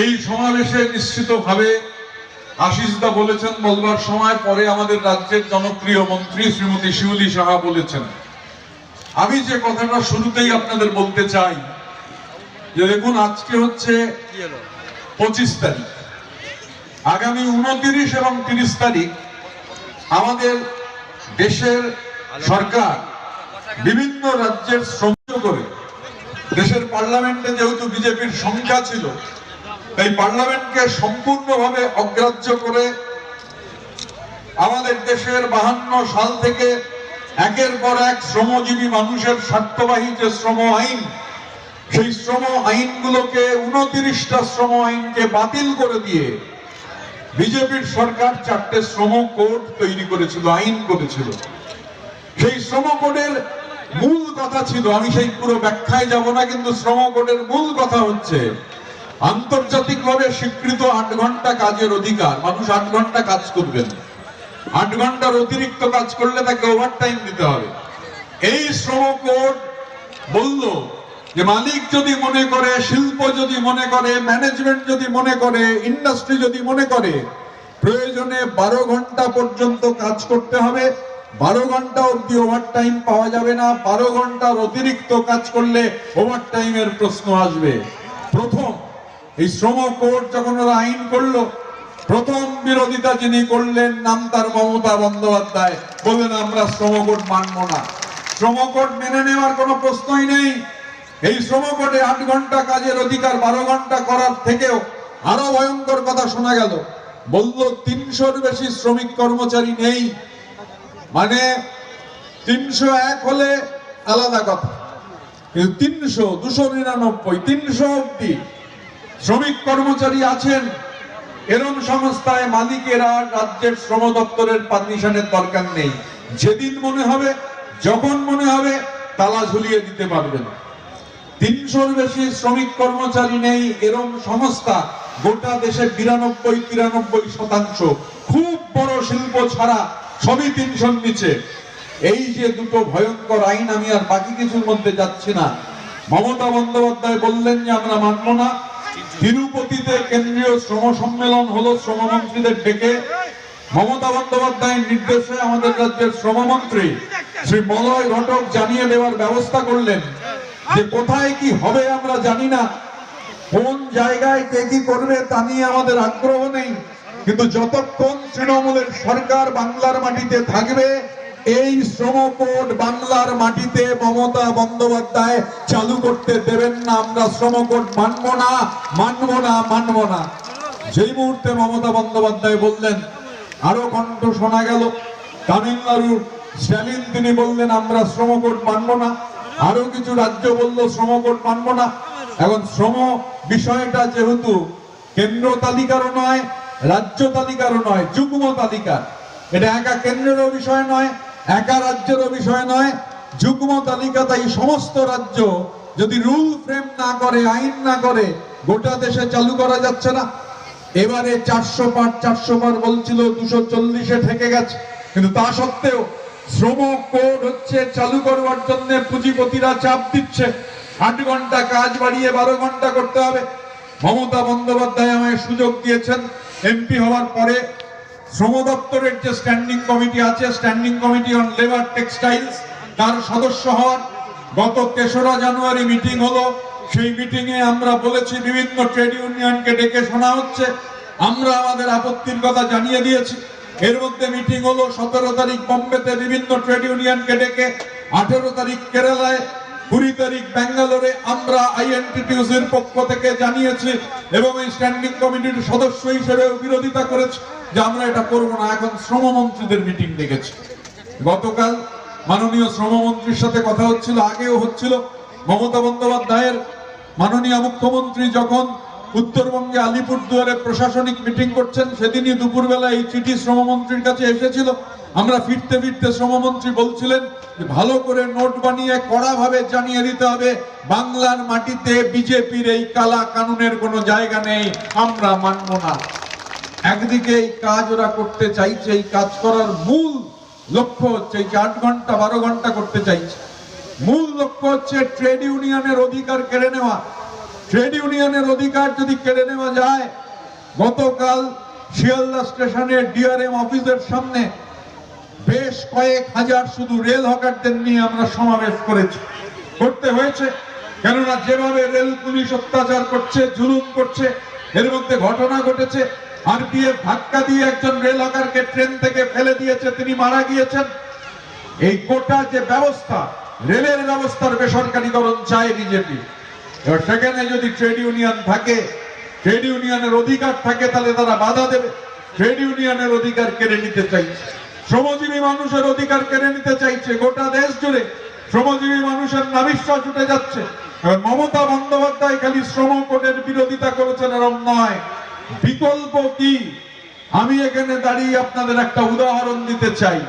এই সমাবেশে নিশ্চিতভাবে আশিসদা বলেছেন, বলবার সময় পরে আমাদের রাজ্যের জনপ্রিয় মন্ত্রী শ্রীমতী শিউলি সাহা বলেছেন। আমি যে কথাটা শুরুতেই আপনাদের বলতে চাই, যে দেখুন, আজকে হচ্ছে পঁচিশ তারিখ। আগামী উনতিরিশ এবং তিরিশ তারিখ আমাদের দেশের সরকার বিভিন্ন রাজ্যের শ্রমিক করে, দেশের পার্লামেন্টে যেহেতু বিজেপির সংখ্যা ছিল তাই পার্লামেন্টকে সম্পূর্ণভাবে অগ্রাহ্য করে আমাদের দেশের বাহান্ন সাল থেকে একের পর এক শ্রমজীবী মানুষের স্বার্থবাহী যে শ্রম আইন, সেই শ্রম আইনগুলোকে উনতিরিশটা শ্রম আইনকে বাতিল করে দিয়ে বিজেপির সরকার চারটে শ্রম কোড তৈরি করেছিল, আইন করেছিল। সেই শ্রম কোডের মূল কথা ছিল, আমি সেই পুরো ব্যাখ্যায় যাব না, কিন্তু শ্রম কোডের মূল কথা হচ্ছে আন্তর্জাতিকভাবে স্বীকৃত আট ঘণ্টা কাজের অধিকার। মানুষ আট ঘণ্টা কাজ করবেন। আট ঘণ্টার অতিরিক্ত কাজ করলে তাকে ওভার টাইম দিতে হবে। এই শ্রম কোড বলল যে, মালিক যদি মনে করে, শিল্প যদি মনে করে ম্যানেজমেন্ট যদি মনে করে ইন্ডাস্ট্রি যদি মনে করে, প্রয়োজনে বারো ঘণ্টা পর্যন্ত কাজ করতে হবে। বারো ঘণ্টা অব্দি ওভার টাইম পাওয়া যাবে না। বারো ঘণ্টার অতিরিক্ত কাজ করলে ওভার টাইমের প্রশ্ন আসবে। প্রথম এই শ্রম কোড যখন ওরা আইন করল, প্রথম বিরোধিতা যিনি করলেন নাম তার মমতা বন্দ্যোপাধ্যায়। বললেন, আমরা শ্রম কোড মানব না। শ্রম কোড মেনে নেওয়ার কোনো প্রশ্নই নেই। এই শ্রম কোডে আট ঘণ্টা কাজের অধিকার, বারো ঘণ্টা করার থেকেও আরও ভয়ঙ্কর কথা শোনা গেল। বলল, তিনশোর বেশি শ্রমিক কর্মচারী নেই। মানে তিনশো এক হলে আলাদা কথা। কিন্তু তিনশো, দুশো নিরানব্বই, তিনশো অব্দি শ্রমিক কর্মচারী আছেন। এরম সংস্থায় মালিকেরা রাজ্যের শ্রম দপ্তরের পারমিশনের দরকার নেই। যেদিন মনে হবে, যখন মনে হবে, তালা ঝুলিয়ে দিতে পারবেন। তিনশোর বেশি শ্রমিক কর্মচারী নেই। এরম সংস্থা গোটা দেশে বিরানব্বই, তিরানব্বই শতাংশ। খুব বড় শিল্প ছাড়া সবই তিনশোর নিচে। এই যে দুটো ভয়ঙ্কর আইন, আমি আর বাকি কিছুর মধ্যে যাচ্ছি না। মমতা বন্দ্যোপাধ্যায় বললেন যে, আমরা মানব না। তিরুপতিতে কেন্দ্রীয় শ্রম সম্মেলন হলো শ্রমমন্ত্রীদের ডেকে। মমতা বন্দ্যোপাধ্যায়ের নির্দেশে আমাদের রাজ্যের শ্রমমন্ত্রী শ্রী মলয় ঘটক জানিয়ে দেওয়ার ব্যবস্থা করলেন যে কোথায় কি হবে আমরা জানি না। কোন জায়গায় কে কি করবে তা নিয়ে আমাদের আগ্রহ নেই। কিন্তু যতক্ষণ তৃণমূলের সরকার বাংলার মাটিতে থাকবে এই শ্রম কোড বাংলার মাটিতে মমতা বন্দ্যোপাধ্যায় চালু করতে দেবেন না, আমরা শ্রম কোড মানব না মানব না মানব না। যেই মুহূর্তে মমতা বন্দ্যোপাধ্যায় বললেন, আরও কণ্ঠ শোনা গেল, তামিলনাড়ুর স্ট্যালিন তিনি বললেন, আমরা শ্রম কোড মানব না। আরও কিছু রাজ্য বলল শ্রম কোড মানব না। এখন শ্রম বিষয়টা যেহেতু কেন্দ্র তালিকারও নয়, রাজ্য তালিকারও নয়, যুগ্ম তালিকার এটা একা কেন্দ্রেরও বিষয় নয়। একা রাজ্যেরও বিষয় নয়, যুগ্ম তালিকা তাই সমস্ত রাজ্য যদি রুল ফ্রেম না করে, আইন না করে, গোটা দেশে চালু করা যাচ্ছে না। এবারে চারশো পার চারশো পার বলছিল, দুশো চল্লিশে ঠেকে গেছে। কিন্তু তা সত্ত্বেও শ্রম কোড হচ্ছে চালু করবার জন্য পুঁজিপতিরা চাপ দিচ্ছে। আট ঘণ্টা কাজ বাড়িয়ে বারো ঘণ্টা করতে হবে। মমতা বন্দ্যোপাধ্যায় আমায় সুযোগ দিয়েছেন। এমপি হওয়ার পরে শ্রম দপ্তরের যে স্ট্যান্ডিং কমিটি আছে standing committee on labour textiles তার সদস্য হওয়ার গত তেসরা জানুয়ারি মিটিং হলো। সেই মিটিং এ আমরা বলেছি, বিভিন্ন ট্রেড ইউনিয়নকে ডেকে শোনা হচ্ছে। আমরা আমাদের আপত্তির কথা জানিয়ে দিয়েছি। এর মধ্যে মিটিং হলো সতেরো তারিখ বম্বেতে বিভিন্ন ট্রেড ইউনিয়নকে ডেকে, আঠেরো তারিখ কেরালায়, কুড়ি তারিখ ব্যাঙ্গালোরে। আমরা আইএনটিটিউস এর পক্ষ থেকে জানিয়েছি এবং এই স্ট্যান্ডিং কমিটির সদস্য হিসেবে বিরোধিতা করেছে। যে আমরা এটা করব না। এখন শ্রমমন্ত্রীদের মিটিং ডেকেছি। গতকাল মাননীয় শ্রমমন্ত্রীর সাথে কথা হচ্ছিল, আগেও হচ্ছিল। মমতা বন্দ্যোপাধ্যায়ের মাননীয় মুখ্যমন্ত্রী যখন উত্তরবঙ্গে আলিপুরদুয়ারে প্রশাসনিক মিটিং করছেন, সেদিনই দুপুরবেলা এই চিঠি শ্রমমন্ত্রীর কাছে এসেছিল। আমরা ফিরতে ফিরতে শ্রমমন্ত্রী বলছিলেন ভালো করে নোট বানিয়ে, কড়াভাবে জানিয়ে দিতে হবে, বাংলার মাটিতে বিজেপির এই কালা কানুনের কোনো জায়গা নেই, আমরা মানব না। একদিকে এই কাজ ওরা করতে চাইছে, এই কাজ করার মূল লক্ষ্য হচ্ছে এই যে আট ঘণ্টা, বারো ঘণ্টা করতে চাইছে। মূল লক্ষ্য হচ্ছে ট্রেড ইউনিয়নের অধিকার কেড়ে নেওয়া। ট্রেড ইউনিয়নের অধিকার যদি কেড়ে নেওয়া যায়, গতকাল শিয়ালদা স্টেশনের ডিআরএম অফিসের সামনে বেশ কয়েক হাজার শুধু রেল হকারদের নিয়ে আমরা সমাবেশ করেছি। করতে হয়েছে, কেননা যেভাবে রেল পুলিশ অত্যাচার করছে, জুলুম করছে, এর মধ্যে ঘটনা ঘটেছে আরপিএফ ধাক্কা দিয়ে একজন রেলকারকে ট্রেন থেকে ফেলে দিয়েছে, তিনি মারা গিয়েছেন। এই গোটা যে ব্যবস্থা, রেলের ব্যবস্থার বেসরকারীকরণ চায় বিজেপি। সেখানে যদি ট্রেড ইউনিয়ন থাকে, ট্রেড ইউনিয়নের অধিকার থাকে, তাহলে তারা বাধা দেবে। ট্রেড ইউনিয়নের অধিকার কেড়ে নিতে চাইছে। শ্রমজীবী মানুষের অধিকার কেড়ে নিতে চাইছে। গোটা দেশ জুড়ে শ্রমজীবী মানুষের নাবিশ্বাস উঠে যাচ্ছে। মমতা বন্দ্যোপাধ্যায় খালি শ্রম কোডের বিরোধিতা করেছেন এরম নয় বিকল্প কি? আমি এখানে দাঁড়িয়ে আপনাদের একটা উদাহরণ দিতে চাই।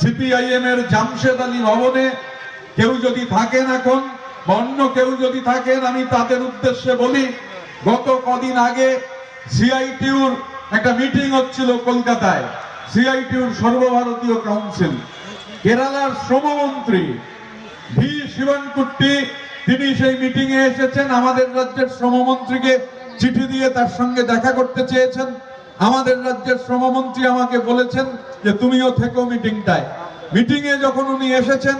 সিপিআইএম এর জামশেদ আলী ভবনে কেউ যদি থাকেন এখন অন্য কেউ যদি থাকেন, আমি তাদের উদ্দেশ্যে বলি, গত কদিন আগে সিআইটিউর একটা মিটিং হচ্ছিল কলকাতায়। সিআইটিউর সর্বভারতীয় কাউন্সিল। কেরালার শ্রমমন্ত্রী ভি. শিবনকুট্টি, তিনি সেই মিটিং এ এসেছেন। আমাদের রাজ্যের শ্রমমন্ত্রীকে চিঠি দিয়ে তার সঙ্গে দেখা করতে চেয়েছেন। আমাদের রাজ্যের শ্রমমন্ত্রী আমাকে বলেছেন যে, তুমিও থেকো মিটিংটায়। মিটিং এ যখন উনি এসেছেন,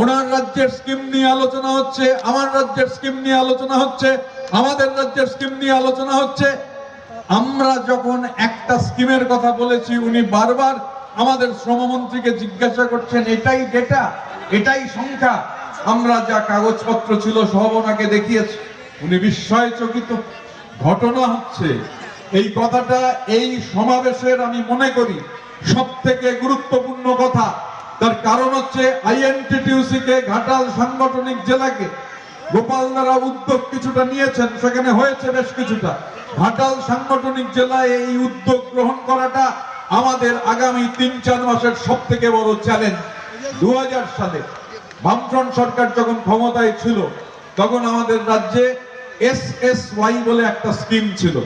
ওনার রাজ্যের স্কিম নিয়ে আলোচনা হচ্ছে, আমার রাজ্যের স্কিম নিয়ে আলোচনা হচ্ছে, আমাদের রাজ্যের স্কিম নিয়ে আলোচনা হচ্ছে। আমরা যখন একটা স্কিমের কথা বলেছি, উনি বারবার আমাদের শ্রমমন্ত্রীকে জিজ্ঞাসা করছেন, এটাই ডেটা, এটাই সংখ্যা, আমরা যা কাগজপত্র ছিল সব ওনাকে দেখিয়েছি। উনি বিস্ময় চকিত। ঘটনা হচ্ছে, এই কথাটা এই সমাবেশের আমি মনে করি সব থেকে গুরুত্বপূর্ণ কথা। তার কারণ হচ্ছে আইএনটিটিউসি কে ঘাটাল সাংগঠনিক জেলাকে গোপাল দ্বারা উদ্যোগ কিছুটা নিয়েছেন, সেখানে হয়েছে বেশ কিছুটা। ঘাটাল সাংগঠনিক জেলায় এই উদ্যোগ গ্রহণ করাটা আমাদের আগামী তিন চার মাসের সব থেকে বড় চ্যালেঞ্জ দু হাজার সালে বামফ্রন্ট সরকার যখন ক্ষমতায় ছিল, তখন আমাদের রাজ্যে এস এস ওয়াই বলে একটা স্কিম ছিল,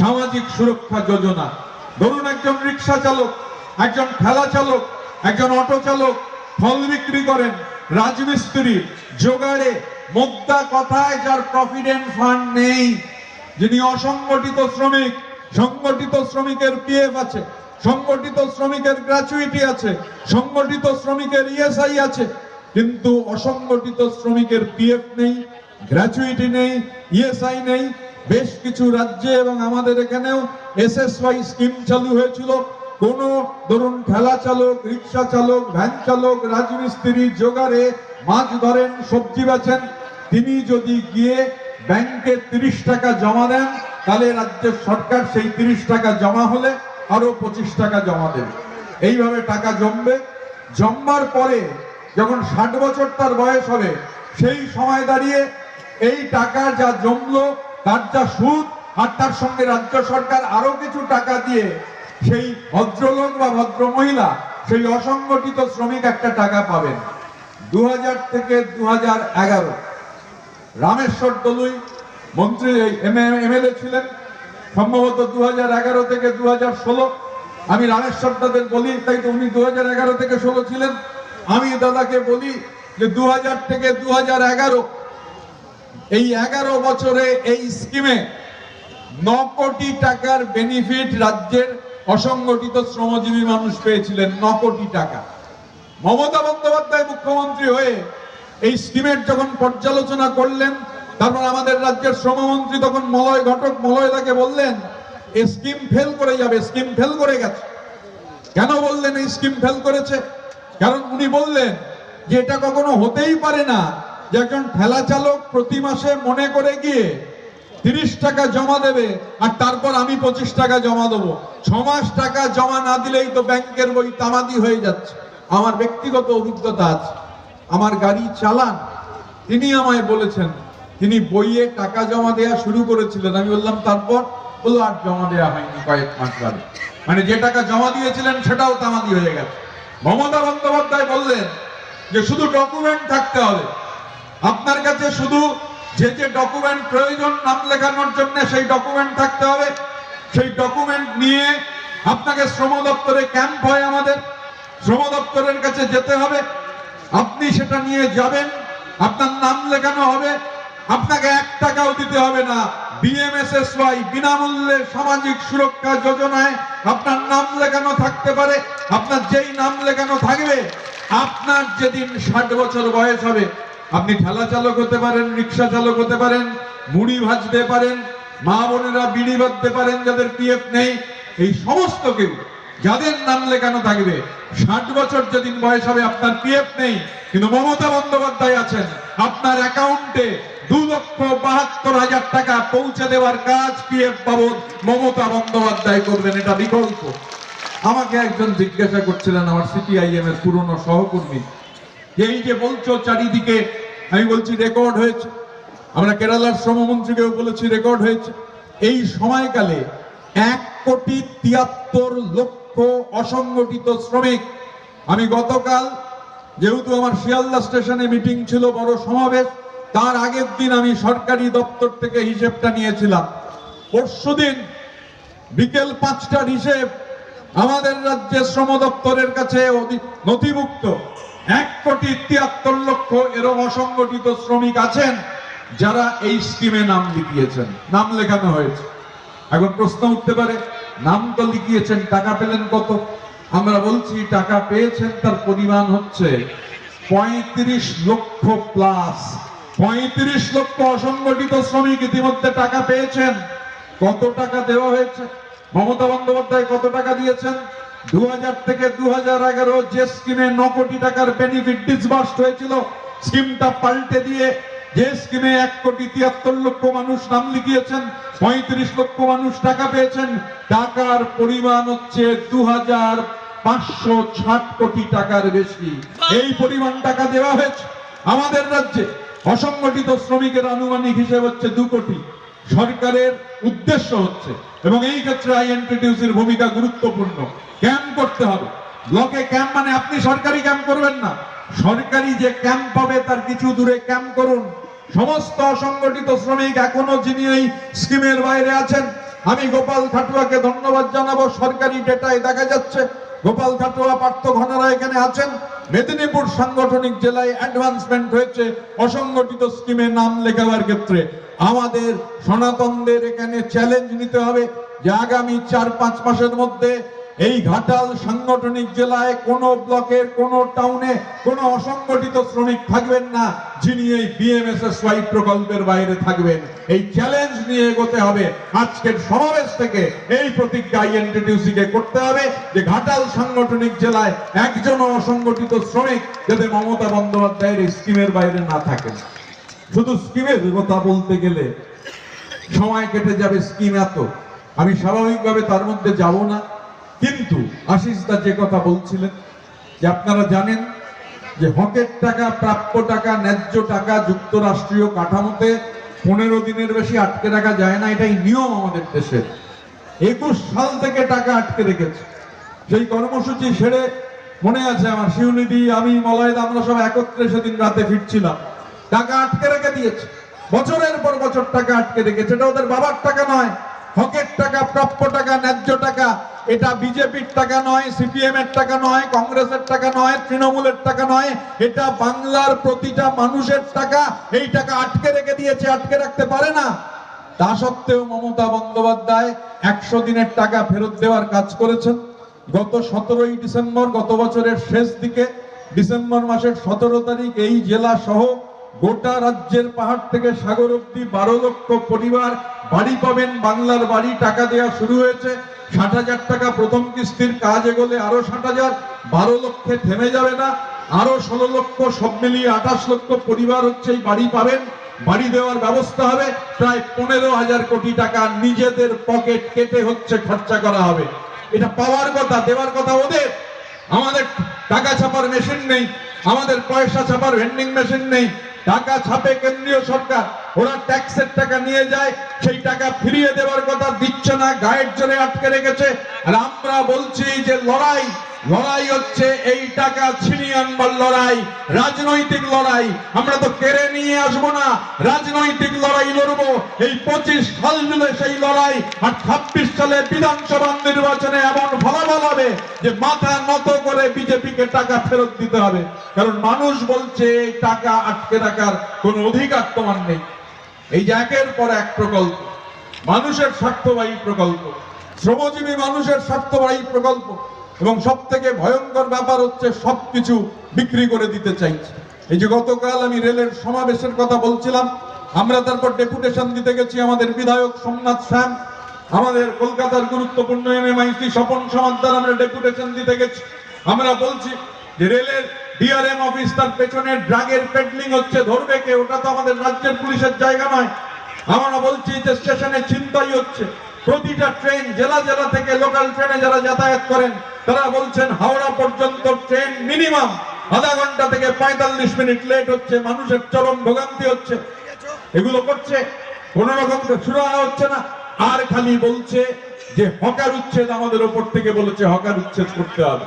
সামাজিক সুরক্ষা যোজনা। ধরুন একজন রিক্সা চালক, একজন ঠেলা চালক, একজন অটো চালক, ফল বিক্রি করেন, রাজমিস্ত্রি, জোগাড়ে মোদ্দা কথায় যার প্রভিডেন্ট ফান্ড নেই। যিনি অসংগঠিত শ্রমিক, সংগঠিত শ্রমিকের পিএফ আছে, সংগঠিত শ্রমিকের গ্র্যাচুইটি আছে, সংগঠিত শ্রমিকের ইএসআই আছে, কিন্তু অসংগঠিত শ্রমিকের পিএফ নেই। গ্র্যাচুইটি নেই ইএসআই নেই, বেশ কিছু রাজ্যে এবং আমাদের এখানেও এসএসওয়াই স্কিম চালু হয়েছিল। কোন ধরুন ঠেলা চালক, রিক্সা চালক, ভ্যান চালক, রাজমিস্ত্রি জোগাড়ে মাছ ধরেন, সবজি বেচেন, তিনি যদি গিয়ে ব্যাংকে তিরিশ টাকা জমা দেন, তাহলে রাজ্যের সরকার সেই তিরিশ টাকা জমা হলে আরও পঁচিশ টাকা জমা দেবে। এইভাবে টাকা জমবে। জমবার পরে যখন ষাট বছর তার বয়স হবে, সেই সময় দাঁড়িয়ে এই টাকা যা জমলো, তার যা সুদ, আর তার সঙ্গে রাজ্য সরকার আরও কিছু টাকা দিয়ে সেই ভদ্রলোক বা ভদ্র মহিলা সেই অসংগঠিত শ্রমিক একটা টাকা পাবেন। দু হাজার থেকে দু রামেশ্বর দলুই মন্ত্রী এমএলএ ছিলেন। সম্ভবত দু হাজার এগারো থেকে দু হাজার ষোলো। আমি রামেশ্বর দাদের বলি, তাই তো উনি দু হাজার এগারো থেকে ষোলো ছিলেন। আমি দাদাকে বলি যে দু হাজার থেকে দু হাজার এগারো এই এগারো বছরে এই স্কিমে ন কোটি টাকার বেনিফিট রাজ্যের অসংগঠিত শ্রমজীবী মানুষ পেয়েছিলেন ন কোটি টাকা। মমতা বন্দ্যোপাধ্যায় মুখ্যমন্ত্রী হয়ে এই স্কিমের যখন পর্যালোচনা করলেন, তারপর আমাদের রাজ্যের শ্রমমন্ত্রী তখন মলয় ঘটক মলয় তাকে বললেন স্কিম ফেল করে যাবে, স্কিম ফেল করে গেছে। কেন বললেন এই স্কিম ফেল করেছে? কারণ উনি বললেন যে এটা কখনো হতেই পারে না। যে একজন ঠেলা চালক প্রতি মাসে মনে করে গিয়ে তিরিশ টাকা জমা দেবে, আর তারপর আমি পঁচিশ টাকা জমা দেবো, ছ মাস টাকা জমা না দিলেই তো ব্যাংকের বই তামাদি হয়ে যাচ্ছে। আমার ব্যক্তিগত অভিজ্ঞতা আছে। আমার গাড়ি চালান, তিনি আমায় বলেছেন, তিনি বইয়ে টাকা জমা দেওয়া শুরু করেছিলেন। আমি বললাম, তারপর? বলল, আর জমা দেওয়া হয়নি কয়েক মাস বাদে। মানে যে টাকা জমা দিয়েছিলেন, সেটাও তামাদি হয়ে গেছে। মমতা বন্দ্যোপাধ্যায় বললেন যে, শুধু ডকুমেন্ট থাকতে হবে। আপনার কাছে শুধু যে যে ডকুমেন্ট প্রয়োজন নাম লেখানোর জন্য সেই ডকুমেন্ট থাকতে হবে। সেই ডকুমেন্ট নিয়ে আপনাকে শ্রম দপ্তরে ক্যাম্প হয় আমাদের। শ্রম দপ্তরের কাছে যেতে হবে। আপনি সেটা নিয়ে যাবেন। আপনার নাম লেখানো হবে। আপনাকে এক টাকাও দিতে হবে না। বিএমএসএসওয়াই বিনামূল্যে সামাজিক সুরক্ষা যোজনায় আপনার নাম লেখানো থাকতে পারে। আপনার যেই নাম লেখানো থাকবে, আপনার যেদিন ষাট বছর বয়স হবে আপনি ঠেলা চালক হতে পারেন, রিক্সা চালক হতে পারেন, মুড়ি ভাজতে পারেন, মা বোনেরা বিড়ি বাঁধতে পারেন, যাদের পিএফ নেই, এই সমস্ত কেউ, যাদের নাম লেখানো থাকবে, ষাট বছর যেদিন বয়স হবে, আপনার পিএফ নেই, কিন্তু মমতা বন্দ্যোপাধ্যায় আছেন, আপনার অ্যাকাউন্টে দু লক্ষ বাহাত্তর হাজার টাকা পৌঁছে দেওয়ার কাজ পিএফ বাবদ মমতা বন্দ্যোপাধ্যায় করবেন, এটা বিকল্প। আমাকে একজন জিজ্ঞাসা করছিলেন, আমার সিপিআইএম এর পুরনো সহকর্মী এই যে বলছো চারিদিকে, আমি বলছি রেকর্ড হয়েছে। আমরা কেরালার শ্রমমন্ত্রীকেও বলেছি রেকর্ড হয়েছে। এই সময়কালে এক কোটি তিয়াত্তর লক্ষ অসংগঠিত শ্রমিক। আমি গতকাল, যেহেতু আমার শিয়ালদা স্টেশনে মিটিং ছিল বড় সমাবেশ, তার আগের দিন আমি সরকারি দপ্তর থেকে হিসেবটা নিয়েছিলাম। পরশুদিন বিকেল পাঁচটার হিসেব আমাদের রাজ্যের শ্রম দপ্তরের কাছে নথিভুক্ত। এক কোটি তিয়াত্তর লক্ষ এরম অসংগঠিত শ্রমিক আছেন যারা এই স্কিমে নাম লিখিয়েছেন। নাম লেখানো হয়েছে। এখন প্রশ্ন উঠতে পারে, নাম তো লিখিয়েছেন, টাকা পেলেন কত? আমরা বলছি, টাকা পেয়েছেন তার পরিমাণ হচ্ছে পঁয়ত্রিশ লক্ষ প্লাস। পঁয়ত্রিশ লক্ষ অসংগঠিত শ্রমিক ইতিমধ্যে টাকা পেয়েছেন। কত টাকা দেওয়া হয়েছে? মমতা বন্দ্যোপাধ্যায় কত টাকা দিয়েছেন? দু থেকে দু এগারো যে স্কিমে ন কোটি টাকার বেনিফিট ডিসবার্সড হয়েছিল স্কিমটা পাল্টে দিয়ে যে স্কিমে এক কোটি তিয়াত্তর লক্ষ মানুষ নাম লিখিয়েছেন, পঁয়ত্রিশ লক্ষ মানুষ টাকা পেয়েছেন, টাকার পরিমাণ হচ্ছে দু হাজার পাঁচশো ষাট কোটি টাকার বেশি। এই পরিমাণ টাকা দেওয়া হয়েছে। আমাদের রাজ্যে অসংগঠিত শ্রমিকের আনুমানিক হিসেব হচ্ছে দু কোটি। সরকারের উদ্দেশ্য হচ্ছে, এবং এই ক্ষেত্রে আইএনটিটিউসির ভূমিকা গুরুত্বপূর্ণ। ক্যাম্প করতে হবে। ব্লকে ক্যাম্প মানে আপনি সরকারি ক্যাম্প করবেন না। সরকারি যে ক্যাম্প হবে তার কিছু দূরে ক্যাম্প করুন। সমস্ত অসংগঠিত শ্রমিক এখনও যিনি এই স্কিমের বাইরে আছেন, আমি গোপাল খাটুয়াকে ধন্যবাদ জানাব। সরকারি ডেটায় দেখা যাচ্ছে, গোপাল খাটুয়া, পার্থ ঘনারা এখানে আছেন। মেদিনীপুর সাংগঠনিক জেলায় অ্যাডভান্সমেন্ট হয়েছে। অসংগঠিত স্কিমে নাম লেখাবার ক্ষেত্রে আমাদের সনাতনদের এখানে চ্যালেঞ্জ নিতে হবে যে আগামী চার পাঁচ মাসের মধ্যে এই ঘাটাল সাংগঠনিক জেলায় কোন ব্লকের, কোন টাউনে কোন অসংগঠিত শ্রমিক থাকবেন না যিনি এই বিএমএসএসওয়াই প্রকল্পের বাইরে থাকবেন। এই চ্যালেঞ্জ নিয়ে এগোতে হবে। আজকের সমাবেশ থেকে এই প্রতিজ্ঞা আইএনটিটিউসি কে করতে হবে যে ঘাটাল সাংগঠনিক জেলায় একজন অসংগঠিত শ্রমিক যাতে মমতা বন্দ্যোপাধ্যায়ের স্কিমের বাইরে না থাকেন। শুধু স্কিমের কথা বলতে গেলে সময় কেটে যাবে স্কিম এত। আমি স্বাভাবিকভাবে তার মধ্যে যাব না। কিন্তু আশিস দা যে কথা বলছিলেন, যে আপনারা জানেন যে হকের টাকা, প্রাপ্য টাকা, ন্যায্য টাকা যুক্তরাষ্ট্রীয় কাঠামোতে পনেরো দিনের বেশি আটকে রাখা যায় না, এটাই নিয়ম আমাদের দেশের একুশ সাল থেকে টাকা আটকে রেখেছে। সেই কর্মসূচি সেরে মনে আছে আমার শিউনিদি আমি, মলয়দা, আমরা সব একত্রে সেদিন রাতে ফিরছিলাম। টাকা আটকে রেখে দিয়েছে। বছরের পর বছর টাকা আটকে রেখেছে। এটা ওদের বাবার টাকা নয়, হকের টাকা, প্রাপ্য টাকা, ন্যায্য টাকা। এটা বিজেপির টাকা নয় সিপিএম এর টাকা নয়, কংগ্রেসের টাকা নয়, তৃণমূলের টাকা নয়। এটা বাংলার প্রতিটা মানুষের টাকা। এই টাকা আটকে রেখে দিয়েছে, আটকে রাখতে পারে না। তা সত্ত্বেও মমতা বন্দ্যোপাধ্যায় একশো দিনের টাকা ফেরত দেওয়ার কাজ করেছেন। গত সতেরোই ডিসেম্বর, গত বছরের শেষ দিকে, ডিসেম্বর মাসের সতেরো তারিখ, এই জেলা সহ গোটা রাজ্যের পাহাড় থেকে সাগর অব্দি বারো লক্ষ পরিবার বাড়ি পাবেন, বাংলার বাড়ি টাকা দেওয়া শুরু হয়েছে। ষাট হাজার টাকা প্রথম কিস্তির কাজ এগোলে আরও ষাট হাজার, বারো লক্ষে থেমে যাবে না। আরও ষোলো লক্ষ, সব মিলিয়ে আঠাশ লক্ষ পরিবার হচ্ছে এই বাড়ি পাবেন। বাড়ি দেওয়ার ব্যবস্থা হবে, প্রায় পনেরো হাজার কোটি টাকা নিজেদের পকেট কেটে হচ্ছে খরচা করা হবে। এটা পাওয়ার কথা, দেওয়ার কথা ওদের। আমাদের টাকা ছাপার মেশিন নেই, আমাদের পয়সা ছাপার ভেন্ডিং মেশিন নেই। টাকা ছাপে কেন্দ্রীয় সরকার। ওরা ট্যাক্সের টাকা নিয়ে যায়, সেই টাকা ফিরিয়ে দেওয়ার কথা দিচ্ছে না, গায়ের জোরে আটকে রেখেছে। আর আমরা বলছি যে লড়াই লড়াই হচ্ছে এই টাকা ছিনিয়ে আনবার লড়াই, রাজনৈতিক লড়াই। আমরা তো কেড়ে নিয়ে আসব না, রাজনৈতিক লড়াই লড়বো। এই পঁচিশ সাল জুড়ে সেই লড়াই আর ছাব্বিশ সালে বিধানসভা নির্বাচনে এমন ফলাফল হবে যে মাথা নত করে বিজেপিকে টাকা ফেরত দিতে হবে। কারণ মানুষ বলছে, এই টাকা আটকে রাখার কোনো অধিকার তোমার নেই। এই যে একের পর এক প্রকল্প, মানুষের স্বার্থবাহী প্রকল্প, শ্রমজীবী মানুষের স্বার্থবাহী প্রকল্প এবং সব থেকে ভয়ঙ্কর ব্যাপার হচ্ছে সবকিছু বিক্রি করে দিতে চাইছে। এই যে গতকাল আমি রেলের সমাবেশের কথা বলছিলাম, আমরা তারপর ডেপুটেশন দিতে গেছি আমাদের বিধায়ক সোমনাথ শ্যাম, আমাদের কলকাতার গুরুত্বপূর্ণ এমএমআইসি স্বপন সমাদ্দার আমরা ডেপুটেশন দিতে গেছি। আমরা বলছি যে রেলের ডিআরএম অফিস তার পেছনে ড্রাগের পেডলিং হচ্ছে, ধরবে কে? ওটা তো আমাদের রাজ্যের পুলিশের জায়গা নয়। আমরা বলছি যে স্টেশনে চিন্তাই হচ্ছে। প্রতিটা ট্রেন জেলা জেলা থেকে লোকাল ট্রেনে যারা যাতায়াত করেন, তারা বলছেন হাওড়া পর্যন্ত ট্রেন মিনিমাম আধা ঘণ্টা থেকে পঁয়তাল্লিশ মিনিট লেট হচ্ছে, মানুষের চরম ভোগান্তি হচ্ছে। এগুলো করছে, কোন রকম সুরাহা হচ্ছে না। আর খালি বলছে যে হকার উচ্ছেদ আমাদের ওপর থেকে বলেছে, হকার উচ্ছেদ করতে হবে।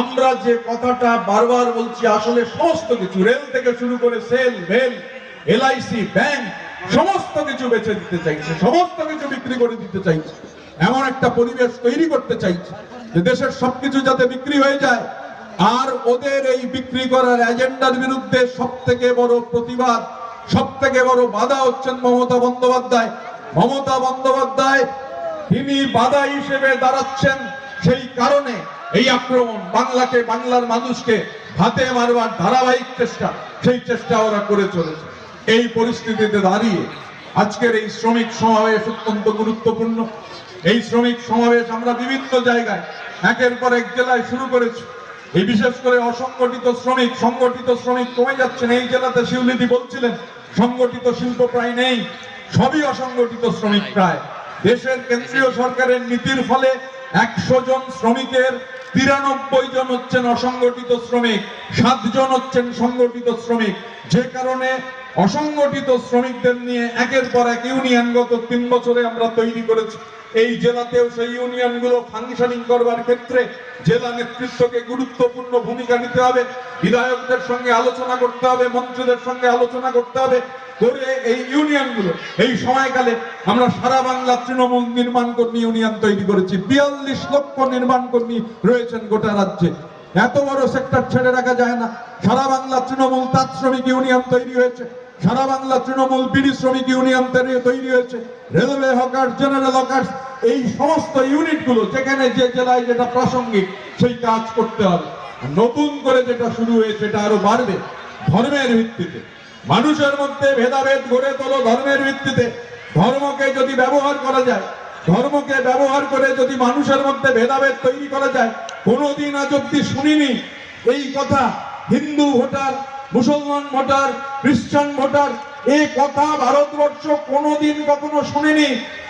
আমরা যে কথাটা বারবার বলছি, আসলে সমস্ত কিছু রেল থেকে শুরু করে সেল ভেল এলআইসি, ব্যাংক সমস্ত কিছু বেচে দিতে চাইছে, সমস্ত কিছু বিক্রি করে দিতে চাইছে। এমন একটা পরিবেশ তৈরি করতে চাইছে যে দেশের সবকিছু যাতে বিক্রি হয়ে যায়। আর ওদের এই বিক্রি করার এজেন্ডার বিরুদ্ধে সব থেকে বড় প্রতিবাদ সব থেকে বড় বাধা হচ্ছেন মমতা বন্দ্যোপাধ্যায়। মমতা বন্দ্যোপাধ্যায় তিনি বাধা হিসেবে দাঁড়াচ্ছেন সেই কারণে এই আক্রমণ, বাংলাকে, বাংলার মানুষকে হাতে মারবার ধারাবাহিক চেষ্টা, সেই চেষ্টা ওরা করে চলেছে। এই পরিস্থিতিতে দাঁড়িয়ে আজকের এই শ্রমিক সমাবেশ অত্যন্ত গুরুত্বপূর্ণ। এই শ্রমিক সমাবেশ আমরা বিভিন্ন জায়গায়, একের পর এক জেলায় শুরু করেছি। এই বিশেষ করে অসংগঠিত শ্রমিক, সংগঠিত শ্রমিক কমে যাচ্ছেন। এই জেলাতে শিউলিদি বলছিলেন, সংগঠিত শিল্প প্রায় নেই, সবই অসংগঠিত শ্রমিক প্রায়। দেশের কেন্দ্রীয় সরকারের নীতির ফলে একশো জন শ্রমিকের তিরানব্বই জন হচ্ছেন অসংগঠিত শ্রমিক, সাতজন হচ্ছেন সংগঠিত শ্রমিক। যে কারণে অসংগঠিত শ্রমিকদের নিয়ে একের পর এক ইউনিয়ন গত তিন বছরে আমরা তৈরি করেছি। এই জেলাতেও সেই ইউনিয়নগুলো ফাংশনিং করবার ক্ষেত্রে জেলা নেতৃত্বকে গুরুত্বপূর্ণ ভূমিকা নিতে হবে। বিধায়কদের সঙ্গে আলোচনা করতে হবে, মন্ত্রীদের সঙ্গে আলোচনা করতে হবে। করে এই ইউনিয়নগুলো, এই সময়কালে আমরা সারা বাংলা তৃণমূল নির্মাণ কর্মী ইউনিয়ন তৈরি করেছি। বিয়াল্লিশ লক্ষ নির্মাণ কর্মী রয়েছেন গোটা রাজ্যে। এত বড় সেক্টর ছেড়ে রাখা যায় না। সারা বাংলা তৃণমূল তাঁত শ্রমিক ইউনিয়ন তৈরি হয়েছে। সারা বাংলা তৃণমূল বিড়ি শ্রমিক ইউনিয়ন তৈরি- হয়েছে রেলওয়ে হকার্স, জেনারেল হকার্স, এই সমস্ত ইউনিটগুলো যেখানে যে জেলায় যেটা প্রাসঙ্গিক সেই কাজ করতে হবে। নতুন করে যেটা শুরু হয়েছে এটা আরও বাড়বে ধর্মের ভিত্তিতে। মানুষের মধ্যে ভেদাভেদ গড়ে তোলো ধর্মের ভিত্তিতে। ধর্মকে যদি ব্যবহার করা যায়, ধর্মকে ব্যবহার করে যদি মানুষের মধ্যে ভেদাভেদ তৈরি করা যায়, কোনোদিন আজ অব্দি শুনিনি এই কথা হিন্দু ভোটার মুসলমান ভোটার, খ্রিস্টান ভোটার, এই কথা ভারতবর্ষ কোনোদিন কখনো শুনেনি।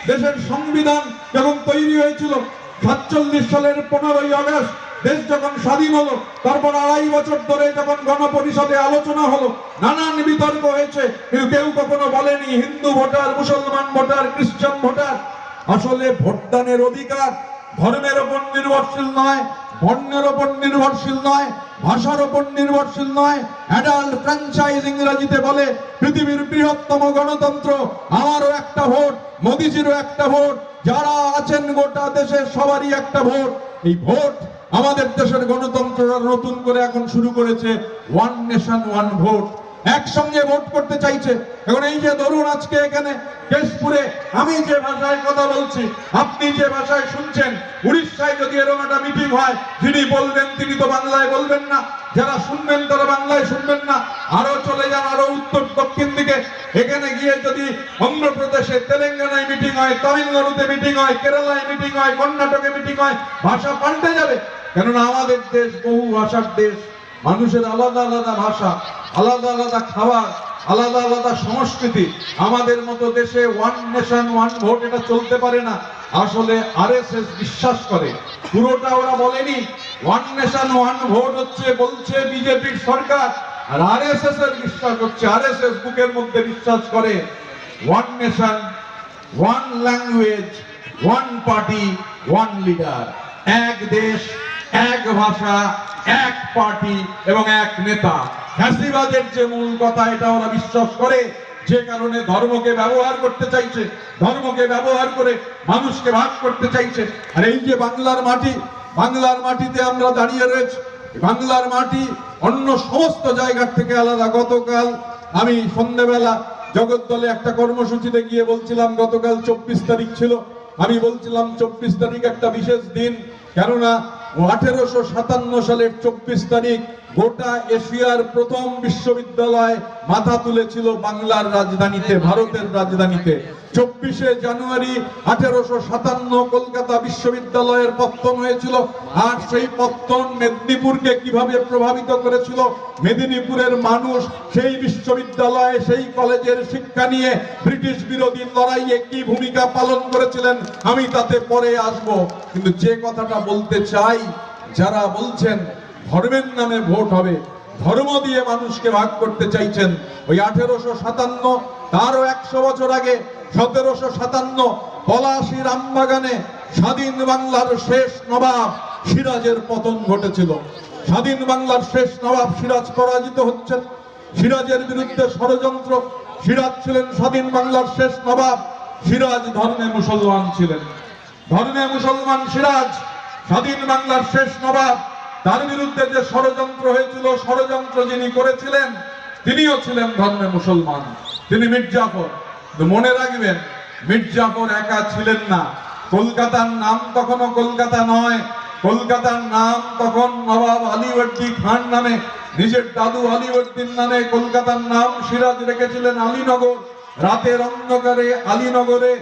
দেশের সংবিধান যখন তৈরি হয়েছিল, সাতচল্লিশ সালের পনেরোই আগস্ট, দেশ যখন স্বাধীন হলো, তারপর আড়াই বছর ধরে যখন গণপরিষদে আলোচনা হলো, নানান বিতর্ক হয়েছে, কিন্তু কেউ কখনো বলেনি, হিন্দু ভোটার, মুসলমান ভোটার, খ্রিস্টান ভোটার, আসলে ভোটদানের অধিকার ধর্মের ওপর নির্ভরশীল নয় বর্ণের ওপর নির্ভরশীল নয়, ভাষার ওপর নির্ভরশীল নয়। অ্যাডাল্ট ফ্র্যাঞ্চাইজ ইংরেজিতে বলে, পৃথিবীর বৃহত্তম গণতন্ত্র, আমারও একটা ভোট, মোদিজিরও একটা ভোট, যারা আছেন গোটা দেশের সবারই একটা ভোট। এই ভোট আমাদের দেশের গণতন্ত্ররা নতুন করে এখন শুরু করেছে ওয়ান নেশন ওয়ান ভোট একসঙ্গে ভোট করতে চাইছে। এখন এই যে ধরুন আজকে এখানে কেশপুরে আমি যে ভাষায় কথা বলছি, আপনি যে ভাষায় শুনছেন, উড়িষ্যায় যদি এরকম একটা মিটিং হয়, যিনি বলবেন তিনি তো বাংলায় বলবেন না। যারা শুনবেন তারা বাংলায় শুনবেন না। আরও চলে যান, আরও উত্তর দক্ষিণ দিকে। এখানে গিয়ে যদি অন্ধ্রপ্রদেশে তেলেঙ্গানায় মিটিং হয়, তামিলনাড়ুতে মিটিং হয়, কেরালায় মিটিং হয়, কর্ণাটকে মিটিং হয়, ভাষা পাল্টে যাবে। কেননা আমাদের দেশ বহু ভাষার দেশ। মানুষের আলাদা আলাদা ভাষা, আলাদা আলাদা খাবার, আলাদা আলাদা সংস্কৃতি। আমাদের মতো দেশে ওয়ান নেশন ওয়ান ভোট এটা চলতে পারে না। আসলে আরএসএস বিশ্বাস করে। পুরোটা ওরা বলেনি ওয়ান নেশন ওয়ান ভোট হচ্ছে, বলছে বিজেপির সরকার। আর আরএসএস এর বিশ্বাস হচ্ছে আরএসএস বুকের মধ্যে বিশ্বাস করে one nation one language one party one leader এক দেশ এক ভাষা, এক পার্টি এবং এক নেতা। ফ্যাসিবাদের যে মূল কথা, এটা ওরা বিশ্বাস করে, যে কারণে ধর্মকে ব্যবহার করতে চাইছে, ধর্মকে ব্যবহার করে মানুষকে ভাগ করতে চাইছে। আর এই যে বাংলার মাটি, বাংলার মাটিতে আমরা দাঁড়িয়ে রয়েছি। বাংলার মাটি অন্য সমস্ত জায়গার থেকে আলাদা। গতকাল আমি সন্ধ্যেবেলা জগদ্দলে একটা কর্মসূচিতে গিয়ে বলছিলাম, গতকাল চব্বিশ তারিখ ছিল। আমি বলছিলাম, চব্বিশ তারিখ একটা বিশেষ দিন। কেননা আঠেরোশো সাতান্ন সালের চব্বিশ তারিখ গোটা এশিয়ার প্রথম বিশ্ববিদ্যালয় মাথা তুলেছিল বাংলার রাজধানীতে, ভারতের রাজধানীতে। চব্বিশে জানুয়ারি আঠেরোশো সাতান্ন কলকাতা বিশ্ববিদ্যালয়ের পত্তন হয়েছিল। আর সেই পত্তন মেদিনীপুরকে কীভাবে প্রভাবিত করেছিল? মেদিনীপুরের মানুষ সেই বিশ্ববিদ্যালয়ে, সেই কলেজের শিক্ষা নিয়ে ব্রিটিশ বিরোধী লড়াইয়ে কি ভূমিকা পালন করেছিলেন, আমি তাতে পরে আসব। কিন্তু যে কথাটা বলতে চাই, যারা বলছেন ধর্মের নামে ভোট হবে। ধর্ম দিয়ে মানুষকে ভাগ করতে চাইছেন ওই আঠেরোশো সাতান্ন, তারও একশো বছর আগে সতেরোশো সাতান্ন, পলাশি রামবাগানে স্বাধীন বাংলার শেষ নবাব সিরাজের পতন ঘটেছিল। স্বাধীন বাংলার শেষ নবাব সিরাজ পরাজিত হচ্ছেন। সিরাজের বিরুদ্ধে ষড়যন্ত্র, সিরাজ ছিলেন স্বাধীন বাংলার শেষ নবাব, সিরাজ ধর্মে মুসলমান ছিলেন। ধর্মে মুসলমান সিরাজ, স্বাধীন বাংলার শেষ নবাব তার বিরুদ্ধে যে ষড়যন্ত্র হয়েছিল, ষড়যন্ত্র যিনি করেছিলেন, তিনিও ছিলেন ধর্মে মুসলমান। তিনি মির্জাফর। মনে রাখবেন, মির্জাফর একা ছিলেন না। কলকাতার নাম তখনও কলকাতা নয়। কলকাতার নাম তখন নবাব আলীবর্দী খান নামে, নিজের দাদু আলীবর্দীর নামে কলকাতার নাম সিরাজ রেখেছিলেন আলীনগর। রাতের অন্ধকারে আলীনগরে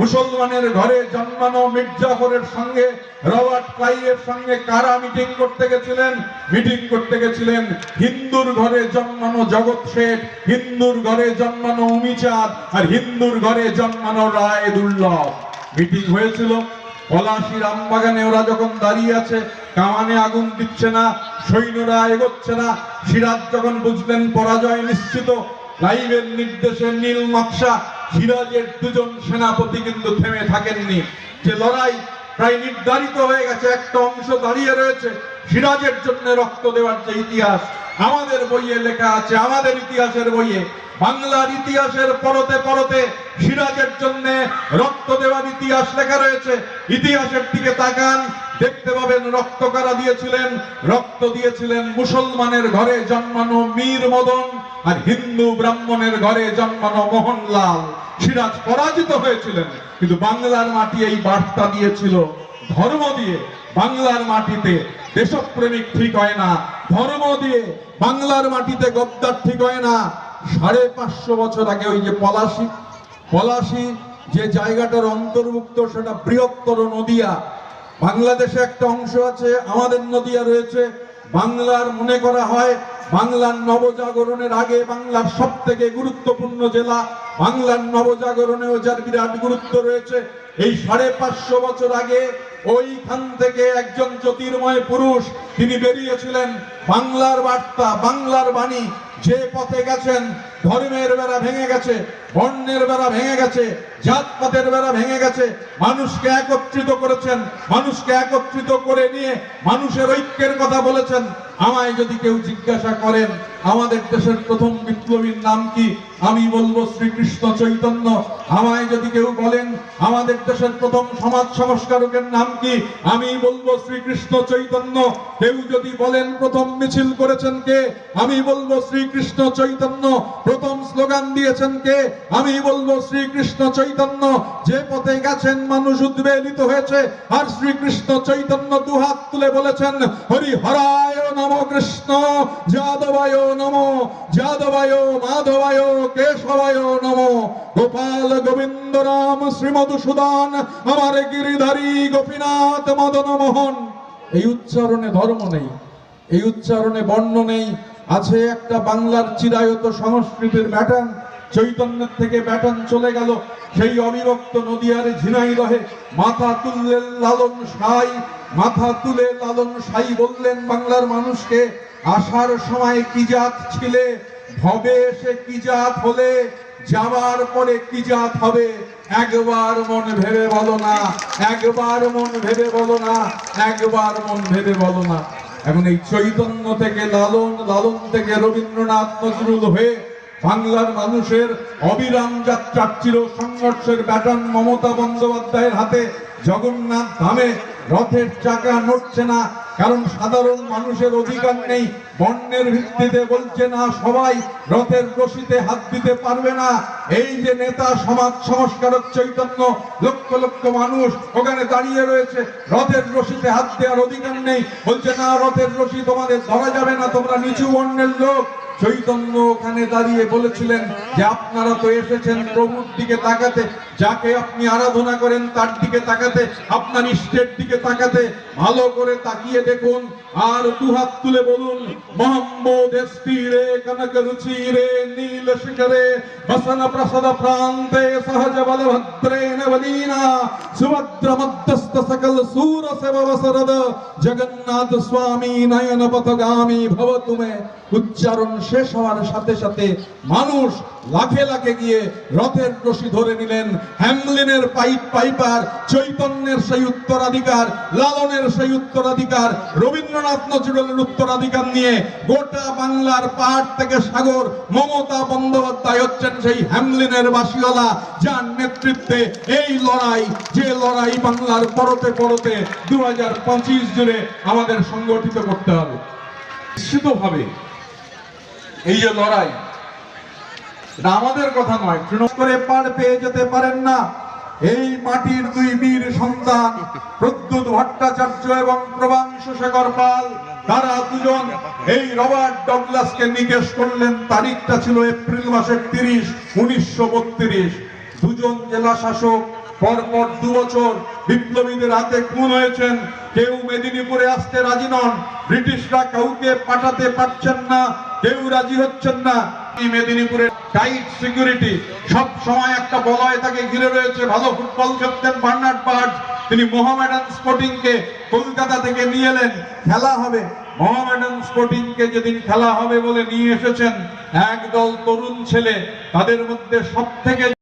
মুসলমানের ঘরে জন্মানো মির্জাফরের সঙ্গে রবার্ট ক্লাইভের সঙ্গে কারা মিটিং করতে গেছিলেন? মিটিং করতে গেছিলেন হিন্দুর ঘরে জন্মানো জগৎ শেঠ, হিন্দুর ঘরে জন্মানো উমিচাঁদ আর হিন্দুর ঘরে জন্মানো রায় দুর্লভ। মিটিং হয়েছিল পলাশি রামবাগানে ওরা যখন দাঁড়িয়ে আছে, কামানে আগুন দিচ্ছে না, সৈন্যরা এগোচ্ছে না, সিরাজ যখন বুঝলেন পরাজয় নিশ্চিত, লাইভের নির্দেশে নীল নকশা সিরাজের দুজন সেনাপতি কিন্তু থেমে থাকেননি। যে লড়াই প্রায় নির্ধারিত হয়ে গেছে, একটা অংশ দাঁড়িয়ে রয়েছে সিরাজের জন্য রক্ত দেওয়ার যে ইতিহাস আমাদের বইয়ে লেখা আছে, আমাদের ইতিহাসের বইয়ে, বাংলার ইতিহাসের পরতে পরতে সিরাজের জন্য রক্ত দেওয়ার ইতিহাস লেখা রয়েছে। ইতিহাসের দিকে তাকান, দেখতে পাবেন রক্ত কারা দিয়েছিলেন? রক্ত দিয়েছিলেন মুসলমানের ঘরে জন্মানো মীর মদন আর হিন্দু ব্রাহ্মণের ঘরে জন্মানো মোহনলাল। সিরাজ পরাজিত হয়েছিলেন, কিন্তু বাংলার মাটি এই বার্তা দিয়েছিল, ধর্ম দিয়ে। বাংলার মাটিতে দেশপ্রেমিক ঠিক হয় না, ধর্ম দিয়ে বাংলার মাটিতে গদ্দার ঠিক হয় না। সাড়ে পাঁচশো বছর আগে ওই যে পলাশি পলাশি যে জায়গাটার অন্তর্ভুক্ত, সেটা বৃহত্তর নদিয়া। বাংলাদেশে একটা অংশ আছে, আমাদের নদিয়া রয়েছে। বাংলার মনে করা হয়, বাংলার নবজাগরণের আগে বাংলার সব থেকে গুরুত্বপূর্ণ জেলা। বাংলার নবজাগরণেও যার বিরাট গুরুত্ব রয়েছে এই সাড়ে পাঁচশো বছর আগে ওইখান থেকে একজন জ্যোতির্ময় পুরুষ তিনি বেরিয়েছিলেন বাংলার বার্তা, বাংলার বাণী, যে পথে গেছেন ধর্মের বেড়া ভেঙে গেছে, বর্ণের বেড়া ভেঙে গেছে, জাতপাতের বেড়া ভেঙে গেছে। মানুষকে একত্রিত করেছেন, মানুষকে একত্রিত করে নিয়ে মানুষের ঐক্যের কথা বলেছেন। আমায় যদি কেউ জিজ্ঞাসা করেন, আমাদের দেশের প্রথম বিপ্লবীর নাম কি? আমি বলব শ্রীকৃষ্ণ চৈতন্য। আমায় যদি কেউ বলেন, আমাদের দেশের প্রথম সমাজ সংস্কারকের নাম কি? আমি বলব শ্রীকৃষ্ণ চৈতন্য। কেউ যদি বলেন, প্রথম মিছিল করেছেন কে? আমি বলব শ্রীকৃষ্ণ চৈতন্য। প্রথম স্লোগান দিয়েছেন কে? আমি বলব শ্রীকৃষ্ণ চৈতন্য। যে পথে গেছেন মানুষ উদ্বেলিত হয়েছে। আর শ্রীকৃষ্ণ চৈতন্য দুহাত তুলে বলেছেন, হরি হরায় নম কৃষ্ণ, যাদবায় নম, যাদবায় মাধবায় কেশবায় নম। গোপাল গোবিন্দ রাম শ্রীমধুসূদন, আমার গিরিধারী গোপীনাথ মদন মোহন এই উচ্চারণে ধর্ম নেই, এই উচ্চারণে বর্ণ নেই আছে একটা বাংলার চিরায়ত সংস্কৃতির ব্যাটান। চৈতন্যের থেকে ব্যাটন চলে গেল। সেই অবিভক্ত নদিয়ার ঝিনাই রহে। মাথা তুললেন লালন সাই, মাথা তুলে লালন সাই বললেন বাংলার মানুষকে, আসার সময় কি জাত ছিলে? ভবে এসে কি জাত হলে? যাওয়ার পরে কি জাত হবে? একবার মন ভেবে বলো না, একবার মন ভেবে বলো না, একবার মন ভেবে বলো না। এখন এই চৈতন্য থেকে লালন লালন থেকে রবীন্দ্রনাথ নজরুল হয়ে বাংলার মানুষের অবিরাম যাত্রার চির সংঘর্ষের ব্যাটন মমতা বন্দ্যোপাধ্যায়ের হাতে জগন্নাথ ধামে রথের চাকা নড়ছে না, কারণ সাধারণ মানুষের অধিকার নেই। বর্ণের ভিত্তিতে বলছে না সবাই রথের রশিতে হাত দিতে পারবে না। এই যে নেতা সমাজ সংস্কারক চৈতন্য লক্ষ লক্ষ মানুষ ওখানে দাঁড়িয়ে রয়েছে, রথের রশিতে হাত দেওয়ার অধিকার নেই। বলছে, না, রথের রশি তোমাদের ধরা যাবে না, তোমরা নিচু বর্ণের লোক। চৈতন্য ওখানে দাঁড়িয়ে বলেছিলেন যে আপনারা তো এসেছেন প্রভুর দিকে তাকাতে, যাকে আপনি আরাধনা করেন তার দিকে তাকাতে, আপনার ইষ্টের দিকে তাকাতে, ভালো করে তাকিয়ে দেখুন, আর দুহাত তুলে বলুন, মোহাম্মদ কনক নীল শিখরে, বসন প্রান্তে, সহজ বলভদ্রেণ বলীনা সুভদ্র মধ্যস্থ সকল সূর সেবসরদ জগন্নাথ স্বামী নয়ন পথগামী ভব তুমে। উচ্চারণ শেষ হওয়ার সাথে সাথে মানুষ লাখে লাখে গিয়ে রথের রশি ধরে নিলেন। হ্যামলিনের পাইপ পাইপার, চৈতন্যের সেই উত্তরাধিকার, লালনের সেই উত্তরাধিকার, রবীন্দ্রনাথ নজরুলের উত্তরাধিকার নিয়ে গোটা বাংলার পাহাড় থেকে সাগর মমতা বন্দ্যোপাধ্যায় হচ্ছেন সেই হ্যামলিনের বাসিওয়ালা, যার নেতৃত্বে এই লড়াই, যে লড়াই বাংলার পরতে পরতে দু হাজার পঁচিশ জুড়ে আমাদের সংগঠিত করতে হবে। নিশ্চিতভাবে এই যে লড়াই। এটা আমাদের কথা নয়, তৃণমূল করে পার পেয়ে যেতে পারেন না। এই মাটির দুই বীর সন্তান, প্রদ্যুৎ ভট্টাচার্য এবং প্রবাংশু শেখর পাল, তারা দুজন এই রবার্ট ডগলাসকে নিকেশ করলেন। তারিখটা ছিল এপ্রিল মাসের তিরিশ, উনিশশো বত্রিশ। দুজন জেলা শাসক পরপর দু বছর বিপ্লবীদের হাতে খুন হয়েছেন। কেউ মেদিনীপুরে আসতে রাজি নন। ব্রিটিশরা কাউকে পাঠাতে পারছেন না। কেউ রাজি হচ্ছেন না। এই মেদিনীপুরে টাইট সিকিউরিটি সব সময় একটা বলয় তাকে ঘিরে রয়েছে। ভালো ফুটবল খেলতেন বার্নার্ড বার্ড। তিনি মোহামেডান স্পোর্টিং কে কলকাতা থেকে নিয়ে এলেন। খেলা হবে। মোহামেডান স্পোর্টিং কে যেদিন খেলা হবে বলে নিয়ে এসেছেন একদল তরুণ ছেলে। তাদের মধ্যে সব থেকে